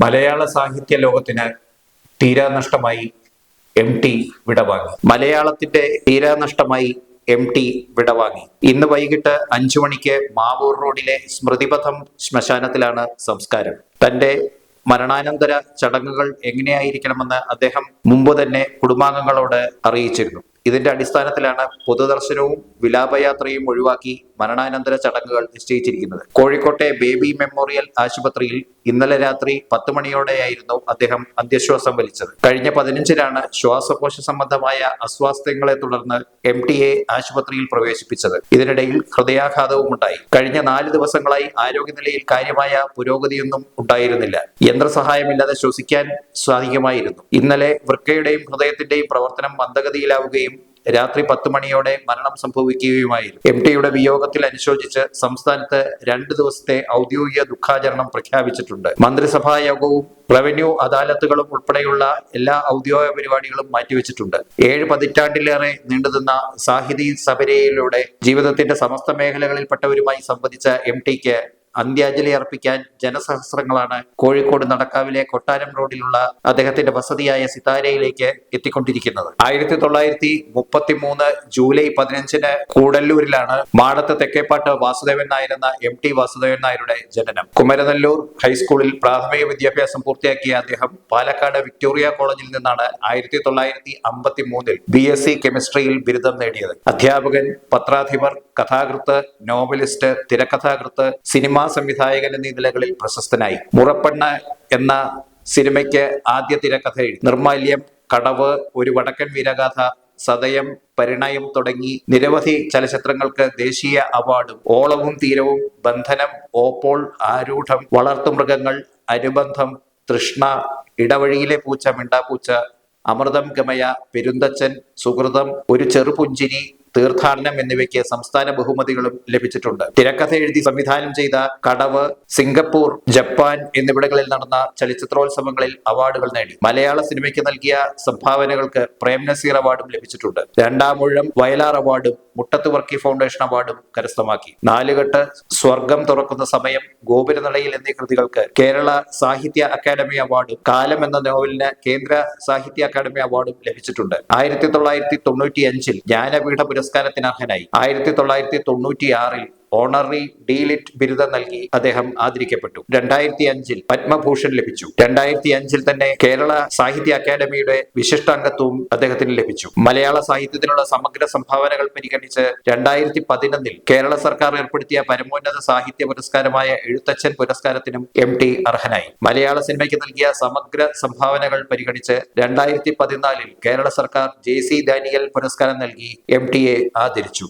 മലയാള സാഹിത്യ ലോകത്തിന് തീരാനഷ്ടമായി M T വിടവാങ്ങി. മലയാളത്തിന്റെ തീരാനഷ്ടമായി എം ടി വിടവാങ്ങി. ഇന്ന് വൈകിട്ട് അഞ്ചു മണിക്ക് മാവൂർ റോഡിലെ സ്മൃതിപഥം ശ്മശാനത്തിലാണ് സംസ്കാരം. തന്റെ മരണാനന്തര ചടങ്ങുകൾ എങ്ങനെയായിരിക്കണമെന്ന് അദ്ദേഹം മുമ്പ് തന്നെ കുടുംബാംഗങ്ങളോട് അറിയിച്ചിരുന്നു. ഇതിന്റെ അടിസ്ഥാനത്തിലാണ് പൊതുദർശനവും വിലാപയാത്രയും ഒഴിവാക്കി മരണാനന്തര ചടങ്ങുകൾ നിശ്ചയിച്ചിരിക്കുന്നത്. കോഴിക്കോട്ടെ ബേബി മെമ്മോറിയൽ ആശുപത്രിയിൽ ഇന്നലെ രാത്രി പത്ത് മണിയോടെയായിരുന്നു അദ്ദേഹം അന്ത്യശ്വാസം വലിച്ചത്. കഴിഞ്ഞ പതിനഞ്ചിനാണ് ശ്വാസകോശ സംബന്ധമായ അസ്വാസ്ഥ്യങ്ങളെ തുടർന്ന് എം ടി എ ആശുപത്രിയിൽ പ്രവേശിപ്പിച്ചത്. ഇതിനിടയിൽ ഹൃദയാഘാതവും ഉണ്ടായി. കഴിഞ്ഞ നാല് ദിവസങ്ങളായി ആരോഗ്യനിലയിൽ കാര്യമായ പുരോഗതിയൊന്നും ഉണ്ടായിരുന്നില്ല. യന്ത്രസഹായമില്ലാതെ ശ്വസിക്കാൻ സാധിക്കുമായിരുന്നു. ഇന്നലെ വൃക്കയുടെയും ഹൃദയത്തിന്റെയും പ്രവർത്തനം മന്ദഗതിയിലാവുകയും രാത്രി പത്ത് മണിയോടെ മരണം സംഭവിക്കുകയുമായിരുന്നു. എം ടിയുടെ വിയോഗത്തിൽ അനുശോചിച്ച് സംസ്ഥാനത്ത് രണ്ട് ദിവസത്തെ ഔദ്യോഗിക ദുഃഖാചരണം പ്രഖ്യാപിച്ചിട്ടുണ്ട്. മന്ത്രിസഭാ യോഗവും റവന്യൂ അദാലത്തുകളും ഉൾപ്പെടെയുള്ള എല്ലാ ഔദ്യോഗിക പരിപാടികളും മാറ്റിവെച്ചിട്ടുണ്ട്. ഏഴ് പതിറ്റാണ്ടിലേറെ നീണ്ടുനിന്ന സാഹിതി സബരയിലൂടെ ജീവിതത്തിന്റെ സമസ്ത മേഖലകളിൽപ്പെട്ടവരുമായി സംവദിച്ച എം ടിക്ക് അന്ത്യാഞ്ജലി അർപ്പിക്കാൻ ജനസഹസ്രങ്ങളാണ് കോഴിക്കോട് നടക്കാവിലെ കൊട്ടാരം റോഡിലുള്ള അദ്ദേഹത്തിന്റെ വസതിയായ സിതാരയിലേക്ക് എത്തിക്കൊണ്ടിരിക്കുന്നത്. ആയിരത്തി തൊള്ളായിരത്തി മുപ്പത്തി മൂന്ന് ജൂലൈ പതിനഞ്ചിന് കൂടല്ലൂരിലാണ് മാടത്ത് തെക്കേപ്പാട്ട് വാസുദേവൻ നായർ എന്ന എം ടി വാസുദേവൻ നായരുടെ ജനനം. കുമരനെല്ലൂർ ഹൈസ്കൂളിൽ പ്രാഥമിക വിദ്യാഭ്യാസം പൂർത്തിയാക്കിയ അദ്ദേഹം പാലക്കാട് വിക്ടോറിയ കോളേജിൽ നിന്നാണ് ആയിരത്തി തൊള്ളായിരത്തി അമ്പത്തി മൂന്നിൽ ബി എസ് സി കെമിസ്ട്രിയിൽ ബിരുദം നേടിയത്. അധ്യാപകൻ പത്രാധിപർ കഥാകൃത്ത് നോവലിസ്റ്റ് തിരക്കഥാകൃത്ത് സിനിമാ സംവിധായകൻ എന്നീ നിലകളിൽ പ്രശസ്തനായി. മുറപ്പെണ്ണ് എന്ന സിനിമയ്ക്ക് ആദ്യ തിരക്കഥ എഴുതി. നിർമാല്യം കടവ് ഒരു വടക്കൻ വീരഗാഥ സതയം പരിണയം തുടങ്ങി നിരവധി ചലച്ചിത്രങ്ങൾക്ക് ദേശീയ അവാർഡും ഓളവും തീരവും ബന്ധനം ഓപ്പോൾ ആരൂഢം വളർത്തുമൃഗങ്ങൾ അനുബന്ധം തൃഷ്ണ ഇടവഴിയിലെ പൂച്ച മിണ്ടാപ്പൂച്ച അമൃതം ഗമയ പെരുന്തച്ചൻ സുഹൃതം ഒരു ചെറുപുഞ്ചിരി തീർത്ഥാടനം എന്നിവയ്ക്ക് സംസ്ഥാന ബഹുമതികളും ലഭിച്ചിട്ടുണ്ട്. തിരക്കഥ എഴുതി സംവിധാനം ചെയ്ത കടവ് സിംഗപ്പൂർ ജപ്പാൻ എന്നിവിടങ്ങളിൽ നടന്ന ചലച്ചിത്രോത്സവങ്ങളിൽ അവാർഡുകൾ നേടി. മലയാള സിനിമയ്ക്ക് നൽകിയ സംഭാവനകൾക്ക് പ്രേം നസീർ അവാർഡും ലഭിച്ചിട്ടുണ്ട്. രണ്ടാം ഊഴം വയലാർ അവാർഡും മുട്ടത്ത് വർക്കി ഫൗണ്ടേഷൻ അവാർഡും കരസ്ഥമാക്കി. നാലുകെട്ട് സ്വർഗം തുറക്കുന്ന സമയം ഗോപുരനടയിൽ എന്നീ കൃതികൾക്ക് കേരള സാഹിത്യ അക്കാദമി അവാർഡും കാലം എന്ന നോവലിന് കേന്ദ്ര സാഹിത്യ അക്കാദമി അവാർഡും ലഭിച്ചിട്ടുണ്ട്. ആയിരത്തി തൊള്ളായിരത്തി തൊണ്ണൂറ്റി അഞ്ചിൽ ജ്ഞാനപീഠ പുരസ്കാരത്തിന് അർഹനായി ആയിരത്തി തൊള്ളായിരത്തി തൊണ്ണൂറ്റി ഓണറി ഡീലിറ്റ് ബിരുദം നൽകി അദ്ദേഹം ആദരിക്കപ്പെട്ടു. രണ്ടായിരത്തി അഞ്ചിൽ പത്മഭൂഷൺ ലഭിച്ചു. രണ്ടായിരത്തി അഞ്ചിൽ തന്നെ കേരള സാഹിത്യ അക്കാദമിയുടെ വിശിഷ്ടാംഗത്വവും അദ്ദേഹത്തിന് ലഭിച്ചു. മലയാള സാഹിത്യത്തിനുള്ള സമഗ്ര സംഭാവനകൾ പരിഗണിച്ച് രണ്ടായിരത്തി പതിനൊന്നിൽ കേരള സർക്കാർ ഏർപ്പെടുത്തിയ പരമോന്നത സാഹിത്യ പുരസ്കാരമായ എഴുത്തച്ഛൻ പുരസ്കാരത്തിനും എം ടി അർഹനായി. മലയാള സിനിമയ്ക്ക് നൽകിയ സമഗ്ര സംഭാവനകൾ പരിഗണിച്ച് രണ്ടായിരത്തി പതിനാലിൽ കേരള സർക്കാർ ജെ സി ദാനിയൽ പുരസ്കാരം നൽകി എം ടിയെ ആദരിച്ചു.